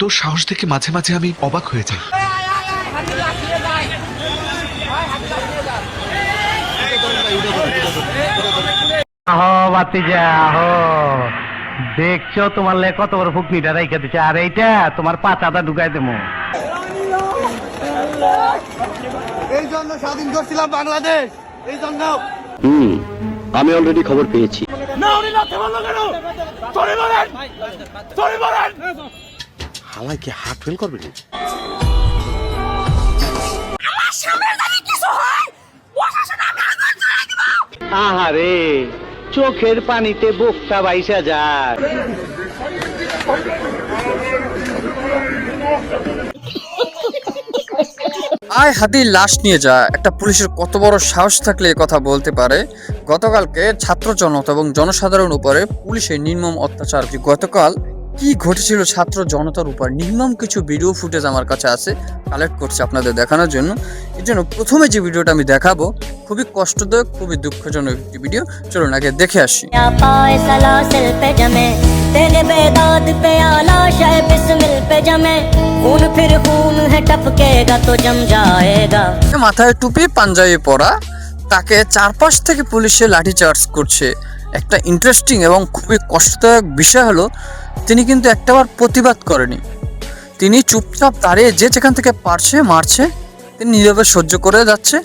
তোর সাহস দেখে মাঝে মাঝে আমি অবাক হয়ে যাই। আহো বাতিজা আহো। দেখছ তোমার লে কত বড় ফুকনিটা রাইখা দিচ্ছে আর এইটা তোমার পাচাটা ঢুকাই দেবো। এই জন্য স্বাধীন করছিলাম বাংলাদেশ। এই জন্য হুম আমি অলরেডি খবর পেয়েছি। হালাই কি হার্ট ফেল করবে রে আহারে চোখের পানিতে বোকটা বাইশা যায়। আয় হাতি লাশ নিয়ে যা। একটা পুলিশের কত বড় সাহস থাকলে কথা বলতে পারে? গতকালকে ছাত্র জনতা এবং জনসাধারণ উপরে পুলিশের নির্মম অত্যাচার। গতকাল কি ঘটেছিল ছাত্র জনতার উপর? নির্মম কিছু ভিডিও ফুটেজ আমার কাছে আছে কালেক্ট করছি আপনাদের দেখানোর জন্য। এর জন্য প্রথমে যে ভিডিওটা আমি দেখাবো, খুবই কষ্টদায়ক, খুবই দুঃখজনক একটি ভিডিও চলুন আগে দেখে আসি। খুন ফির খুন पे जमे तेरे बेदाद पे आला शाय बिस्मिल पे जमे खून फिर खून है टपकेगा तो जम जाएगा মাথায় টুপি পাঞ্জাবি পরা তাকে চারপাশ থেকে পুলিশে লাঠিচার্জ করছে একটা ইন্টারেস্টিং এবং খুবই কষ্টদায়ক বিষয় হলো তিনি কিন্তু একটাবার প্রতিবাদ করেনি তিনি চুপচাপ দাঁড়িয়ে যে যেখান থেকে পারছে মারছে তিনি নীরবে সহ্য করে যাচ্ছে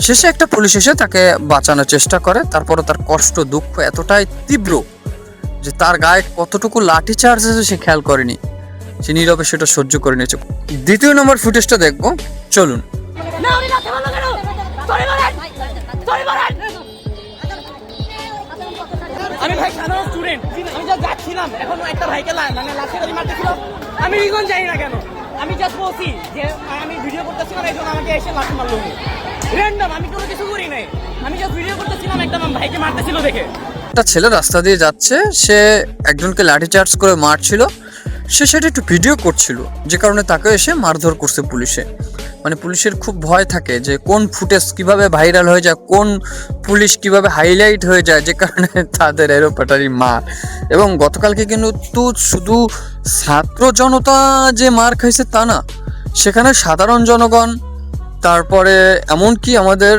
শেষে একটা পুলিশ এসে তাকে বাঁচানোর চেষ্টা করে তারপরে তার কষ্ট দুঃখ এতটাই তীব্র যে তার গায়ে কতটুকু লাঠি চার্জ আছে সে খেয়াল করেনি সে নীরবে সেটা সহ্য করে নিয়েছে। দ্বিতীয় নম্বর ফুটেজটা দেখব। চলুন। আমি ভাই সাধারণ স্টুডেন্ট আমি যা যাচ্ছিলাম এখন একটা ভাইকে মানে লাঠি গাড়ি মারতেছিল আমি রিজন জানি না কেন। আমি জাস্ট বলছি যে আমি ভিডিও করতেছিলাম এই আমাকে এসে লাঠি মারলো র্যান্ডম আমি কোনো কিছু করি নাই। আমি জাস্ট ভিডিও করতেছিলাম একটা ভাইকে মারতেছিল দেখে। একটা ছেলে রাস্তা দিয়ে যাচ্ছে সে একজনকে লাঠি চার্জ করে মারছিল সে সেটা একটু ভিডিও করছিল, যে কারণে তাকে এসে মারধর করছে পুলিশে। মানে পুলিশের খুব ভয় থাকে যে কোন ফুটেজ কীভাবে ভাইরাল হয়ে যায়, কোন পুলিশ কীভাবে হাইলাইট হয়ে যায়, যে কারণে তাদের এরোপাটারি মার এবং গতকালকে কিন্তু শুধু ছাত্র জনতা যে মার খাইছে তা না, সেখানে সাধারণ জনগণ, তারপরে এমনকি আমাদের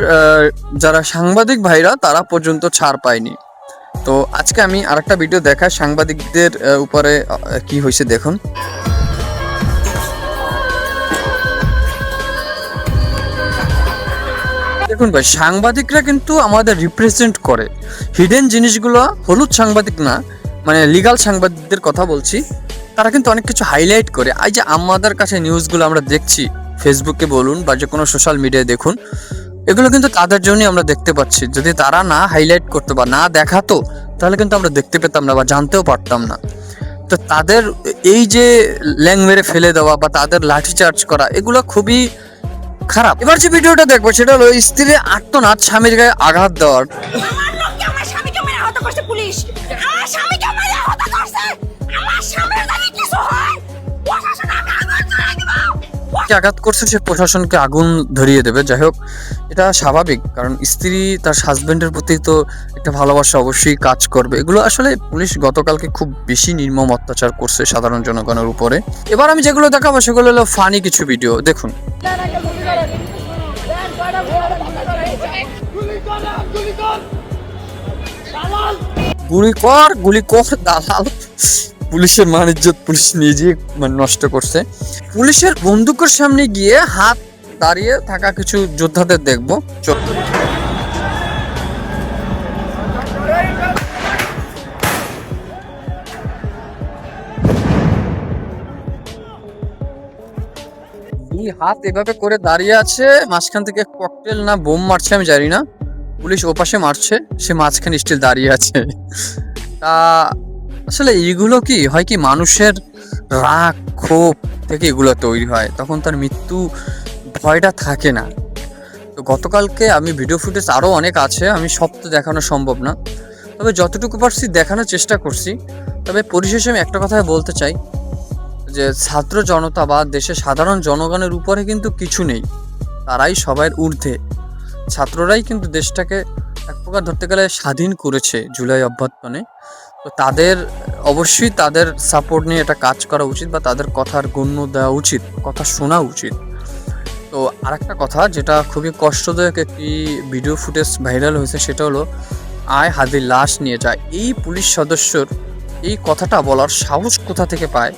যারা সাংবাদিক ভাইরা, তারা পর্যন্ত ছাড় পায়নি। তো আজকে আমি আরেকটা ভিডিও দেখাই সাংবাদিকদের উপরে কি হয়েছে দেখুন। দেখুন ভাই, সাংবাদিকরা কিন্তু আমাদের রিপ্রেজেন্ট করে। হিডেন জিনিসগুলো হলুদ সাংবাদিক না মানে লিগাল সাংবাদিকদের কথা বলছি, তারা কিন্তু অনেক কিছু হাইলাইট করে। এই যে আমাদের কাছে নিউজগুলো আমরা দেখছি ফেসবুকে বলুন বা যে কোনো সোশ্যাল মিডিয়ায় দেখুন এগুলো কিন্তু তাদের জন্যই আমরা দেখতে পাচ্ছি। যদি তারা না হাইলাইট করতো বা না দেখাতো, তাহলে কিন্তু আমরা দেখতে পেতাম না বা জানতেও পারতাম না। তো তাদের এই যে ল্যাং মেরে ফেলে দেওয়া বা তাদের লাঠি চার্জ করা, এগুলো খুবই খারাপ। এবার যে ভিডিওটা দেখব, সেটা হলো স্ত্রীর আত্মনাথ স্বামীর গায়ে আঘাত দেওয়ার। পুলিশ। আমার স্বামীকে মেরে করছে। আমার স্বামীর কিছু হয়? প্রশাসন আমি আঘাত করছে, সে প্রশাসনকে আগুন ধরিয়ে দেবে। যাই হোক, এটা স্বাভাবিক, কারণ স্ত্রী তার হাজবেন্ডের প্রতি তো একটা ভালোবাসা অবশ্যই কাজ করবে। এগুলো আসলে পুলিশ গতকালকে খুব বেশি নির্মম অত্যাচার করছে সাধারণ জনগণের উপরে। এবার আমি যেগুলো দেখাবো, সেগুলো হলো ফানি কিছু ভিডিও দেখুন। গুলি কর গুলি কর, দালাল। পুলিশের মান ইজ্জত পুলিশ নিজে মানে নষ্ট করছে। পুলিশের বন্দুকের সামনে গিয়ে হাত দাঁড়িয়ে থাকা কিছু যোদ্ধাদের দেখব। হাত এভাবে করে দাঁড়িয়ে আছে? মাঝখান থেকে ককটেল না বোম মারছে আমি জানি না। পুলিশ ওপাশে মারছে, সে মাঝখানে স্টিল দাঁড়িয়ে আছে। তা আসলে এইগুলো কি, হয় কি মানুষের রাগ, ক্ষোভ থেকে এগুলো তৈরি হয়, তখন তার মৃত্যু ভয়টা থাকে না। তো গতকালকে আমি ভিডিও ফুটেজ আরও অনেক আছে, আমি সব তো দেখানো সম্ভব না। তবে যতটুকু পারছি দেখানোর চেষ্টা করছি। তবে পরিশেষে আমি একটা কথাই বলতে চাই, যে ছাত্র জনতা বা দেশের সাধারণ জনগণের উপরে কিন্তু কিছু নেই, তারাই সবার ঊর্ধ্বে। ছাত্ররাই কিন্তু দেশটাকে এক প্রকার ধরতে গেলে স্বাধীন করেছে জুলাই অভ্যর্থনে। তো তাদের, অবশ্যই তাদের সাপোর্ট নিয়ে এটা কাজ করা উচিত বা তাদের কথার গণ্য দেওয়া উচিত, কথা শোনা উচিত। তো আরেকটা কথা যেটা খুবই কষ্টদায়ক একটি ভিডিও ফুটেজ ভাইরাল হয়েছে সেটা হলো, আয় হাদির লাশ নিয়ে যায়। এই পুলিশ সদস্যর এই কথাটা বলার সাহস কোথা থেকে পায়?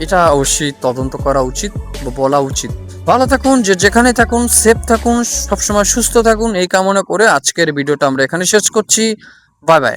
এটা অবশ্যই তদন্ত করা উচিত বা বলা উচিত। ভালো থাকুন, যে যেখানে থাকুন সেফ থাকুন, সবসময় সুস্থ থাকুন, এই কামনা করে আজকের ভিডিওটা আমরা এখানে শেষ করছি। Bye bye.